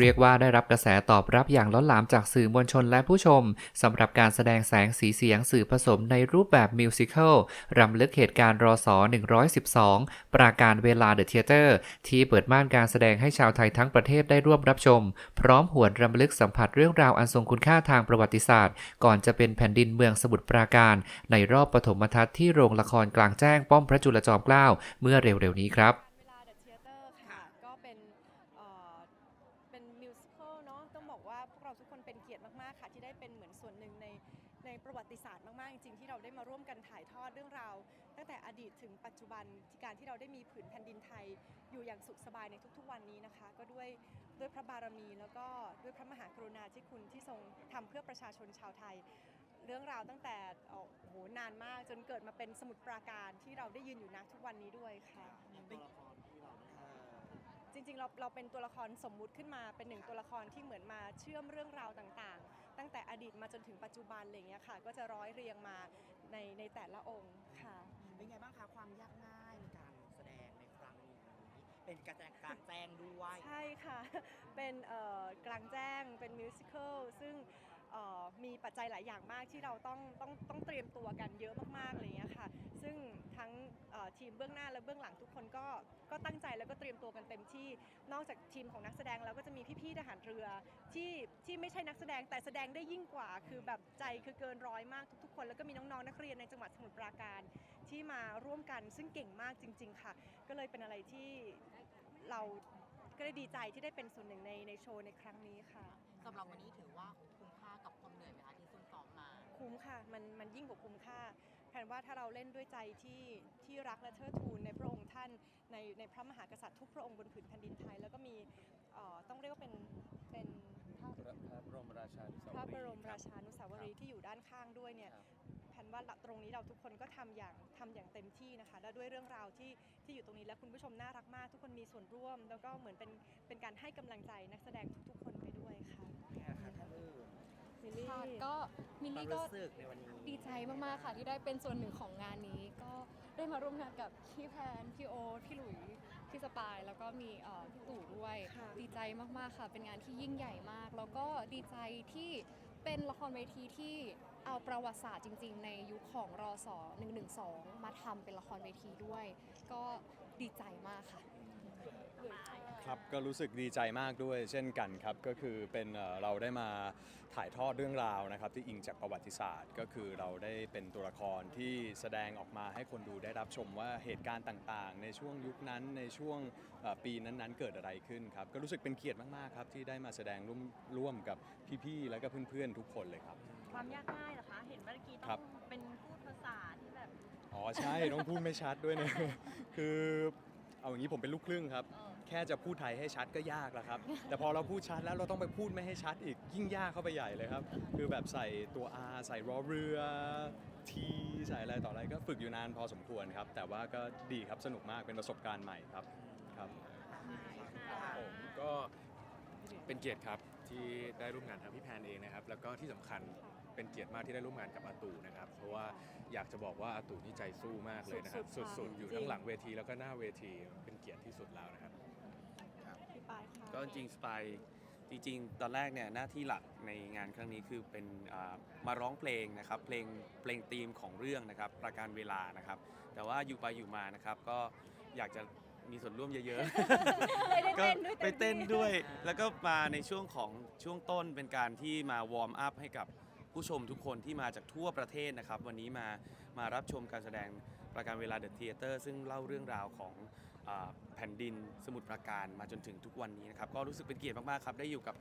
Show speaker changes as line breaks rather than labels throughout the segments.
เรียกว่าได้รับกระแสตอบรับอย่างล้นหลามจากสื่อมวลชนและผู้ชมสำหรับการแสดงแสงสีเสียงสื่อผสมในรูปแบบมิวสิควลรำลึกเหตุการณ์รอสอ112 ปราการเวลาเดอะเทเตอร์ ที่เปิดม่านการแสดงให้ชาวไทยทั้งประเทศได้ร่วมรับชม พร้อมหวนรำลึกสัมผัสเรื่องราวอันทรงคุณค่าทางประวัติศาสตร์ ก่อนจะเป็นแผ่นดินเมืองสมุทรปราการ ในรอบปฐมทัศน์ที่โรงละครกลางแจ้งป้อมพระจุลจอมเกล้าเมื่อเร็วๆนี้ครับ
เวลาเดอะเทเตอร์ค่ะก็เป็น เป็นมิวสิควลเนาะต้องบอกว่าพวกเราทุกคนเป็นเกียรติมากๆค่ะ ที่ได้เป็นเหมือนส่วนหนึ่งในในประวัติศาสตร์มากๆ จริงๆที่เราได้มาร่วมกันถ่ายทอดเรื่องราว ตั้งแต่อดีตถึงปัจจุบันที่การที่เราได้มีผืนแผ่นดินไทย อยู่อย่างสุขสบายในทุกๆ วันนี้นะคะ ก็ด้วยด้วยพระบารมี แล้วก็ด้วยพระมหากรุณาธิคุณที่ทรงทำเพื่อประชาชนชาวไทยเรื่องราวตั้งแต่โอ้โหนานมากจนเกิดมาเป็นสมุทรปราการที่เราได้ยืนอยู่ณทุกวันนี้ด้วยค่ะจริ งๆเราเราเป็นตัวละครสมมุติขึ้นมาเป็นหนึ่งตัวละครที่เหมือนมาเชื่อมเรื่องราวต่างๆ ตั้งแต่อดีตมาจนถึงปัจจุบันอะไรอย่างเงี้ยค่ะ ก็จะร้อยเรียงมาในในแต่ละองค์ค่ะ
เป็นไงบ้างคะความยากง่ายในการแสดงในครั้งนี้ เป็นการแสดงกลางแจ้งด้วย
ใช่ค่ะ เป็นเอ่อกลางแจ้ง เป็นมิวสิควลซึ่งเอ่อมีปั จจัยหลายอย่างมากที่เราต้องต้องต้องเตรียมตัวกันเยอะมากๆอะไรอย่างเงี้ยค่ะ ซึ่งทั้งทีมเบื้องหน้าและเบื้องหลังทุกคนก็ก็ตั้งใจแล้วก็เตรียมตัวกันเต็มที่ นอกจากทีมของนักแสดงแล้วก็จะมีพี่ๆทหารเรือที่ที่ไม่ใช่นักแสดงแต่แสดงได้ยิ่งกว่า คือแบบใจคือเกินร้อยมากทุกๆ คนแล้วก็มีน้องๆนักเรียนในจังหวัดสมุทรปราการที่มาร่วมกันซึ่งเก่งมากจริง ๆ ค่ะ ก็เลยเป็นอะไรที่เราก็ได้ดีใจที่ได้เป็นส่วนหนึ่งในในโชว์ในครั้งนี้ค่ะ
สำหรับวันนี้ถือว่าคุ้มค่า
มค่ะมันมันยิ่งกว่าคุ้มค่าแผนว่าถ้าเราเล่นด้วยใจที่ที่รักและเทิดทูนในพระองค์ท่านในในพระมหากษัตริย์ทุกพระองค์บนผืนแผ่นดินไทย แล้วก็มีเอ่อต้องเรียกว่าเป็นเป็นพระ
พระพระบรมราชานุสาว
พระ
รี
บ
ย์
รม
ค
รา
บ
ชานุสาวรีย์ที่อยู่ด้านข้างด้วยเนี่ย
ครับ
แผนว่าตรงนี้เราทุกคนก็ทำอย่างทำอย่างเต็มที่นะคะ และด้วยเรื่องราวที่ที่อยู่ตรงนี้และคุณผู้ชมน่ารักมาก ทุกคนมีส่วนร่วม แล้วก็เหมือนเป็นเป็นการให้กำลังใจนักแสดงทุกๆคนไปด้วยค่ะ
เนี่ยค่ะท่านอื่น
มิลลี่
ค่ะก็มิล
ความ
ลี่ก็
รู้สึกในวันนี้
ดีใจมากๆค่ะ ที่ได้เป็นส่วนหนึ่งของงานนี้ ก็ได้มาร่วมงานกับพี่แพนพี่โอตพี่หลุยพี่สปาย แล้วก็มีเอ่อพี่ตู่ด้วย
ค่ะ
ดีใจมากๆค่ะ เป็นงานที่ยิ่งใหญ่มาก แล้วก็ดีใจที่เป็นละครเวทีที่ เอาประวัติศาสตร์จริง ๆ ในยุคของรอสอ112 มาทำเป็นละครเวทีด้วย ก็ดีใจมากค่ะ
ครับก็รู้สึกดีใจมากด้วยเช่นกันครับ ก็คือเป็นเอ่อเราได้มาถ่ายทอดเรื่องราวนะครับ ที่อิงจากประวัติศาสตร์ ก็คือเราได้เป็นตัวละครที่แสดงออกมาให้คนดูได้รับชมว่าเหตุการณ์ต่างๆ ในช่วงยุคนั้นในช่วงเอ่อปีนั้นๆ เกิดอะไรขึ้นครับ ก็รู้สึกเป็นเกียรติมากๆครับที่ได้มาแสดงร่วมร่วมกับพี่ๆแล้วก็เพื่อนๆทุกคนเลยครับ
ความยากง่ายเหรอคะ เห็นเมื่อกี้
ครั
ต้อบ งเป็นพูดภาษาที่แบบ
อ๋อใช่ ต้องพูดไม่ชัดด้วยนะคือเอาอย่างนี้ผมเป็นลูกครึ่งครับ
เออ
แค่จะพูดไทยให้ชัดก็ยากแล้วครับ แต่พอเราพูดชัดแล้วเราต้องไปพูดไม่ให้ชัดอีกยิ่งยากเข้าไปใหญ่เลยครับ คือแบบใส่ตัว R ใส่รอเรือทีใส่อะไรต่ออะไรก็ฝึกอยู่นานพอสมควรครับ แต่ว่าก็ดีครับสนุกมากเป็นประสบการณ์ใหม่ครับครับ
ผมก็เป็นเกียรติครับที่ได้ร่วมงานทางพี่แพนเองนะครับ แล้วก็ที่สำคัญ เป็นเกียรติมากที่ได้ร่วมงานกับอาตูนะครับ เพราะว่าอยากจะบอกว่าอาตูนี่ใจสู้มากเลยนะครับ
สุดๆ
สุดๆอยู่
จริง
ทั้งหลังเวทีแล้วก็หน้าเวทีเป็นเกียรติที่สุดแล้วนะครับ
พี่ปายค่ะ
ก็จริงๆสไตล์จริงๆ ตอนแรกเนี่ยหน้าที่หลักในงานครั้งนี้คือเป็นอ่ามาร้องเพลงนะครับเพลงเพลงธีมของเรื่องนะครับประการเวลานะครับ แต่ว่าอยู่ไปอยู่มานะครับก็อยากจะมีส่วนร่วมเยอะๆก็ไปเต้นด้วย แล้วก็มาในช่วงของช่วงต้นเป็นการที่มาวอร์มอัพให้กับ ผู้ชมทุกคนที่มาจากทั่วประเทศนะครับ วันนี้มามารับชมการแสดงประการเวลาเดอะเทเตอร์ซึ่งเล่าเรื่องราวของอแผ่นดินสมุทรปราการมาจนถึงทุกวันนี้นะครับ ก็รู้สึกเป็นเกียรติมากๆครับได้อยู่กับ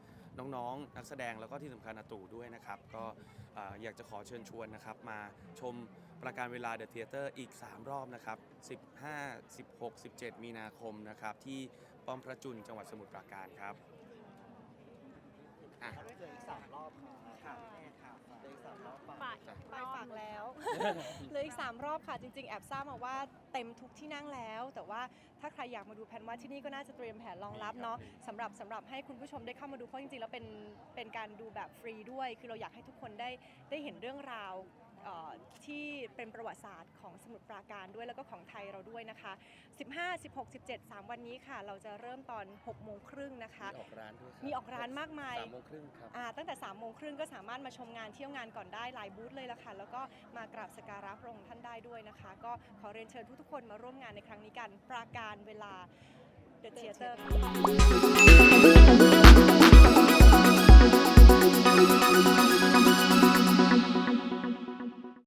น้องๆ นักแสดงแล้วก็ที่สำคัญอาตู่ด้วยนะครับ ก็อ่าอยากจะขอเชิญชวนนะครับ มาชมประการเวลาเดอะเทเตอร์อีก 3 รอบนะครับ 15 16 17 มีนาคมนะครับ ที่ป้อมพระจุลจังหวัดสมุทรปราการครับ
อะเหลืออีกสามรอบค่ะ ฝาก
ฝ่าย
ปายฝากแล้วเหลืออีก 3 รอบค่ะจริง ๆ แอบทราบมาว่าเต็มทุกที่นั่งแล้ว แต่ว่าถ้าใครอยากมาดูแผนว่าที่นี่ก็น่าจะเตรียมแผนรองรับเนาะสำหรับสำหรับให้คุณผู้ชมได้เข้ามาดูเพราะจริงๆแล้วเป็นเป็นการดูแบบฟรีด้วย คือเราอยากให้ทุกคนได้ได้เห็นเรื่องราวเอ่อ ที่เป็นประวัติศาสตร์ของสมุทรปราการด้วยแล้วก็ของไทยเราด้วยนะคะ 15 16 17 3 วันนี้ค่ะ เราจะเริ่มตอน6โมงครึ่งนะคะ
มีออกร้านด้วย
มีออกร้านมากมาย
สโมงครึ่งครับ
ตั้งแต่3โมงครึ่งก็สามารถมาชมงานเที่ยวงานก่อนได้หลายบูธเลยละค่ะ แล้วก็มากราบสการะพระองค์ท่านได้ด้วยนะคะ ก็ขอเรียนเชิญทุกๆคนมาร่วมงานในครั้งนี้กันปราการเวลาเดอะเทเตอร์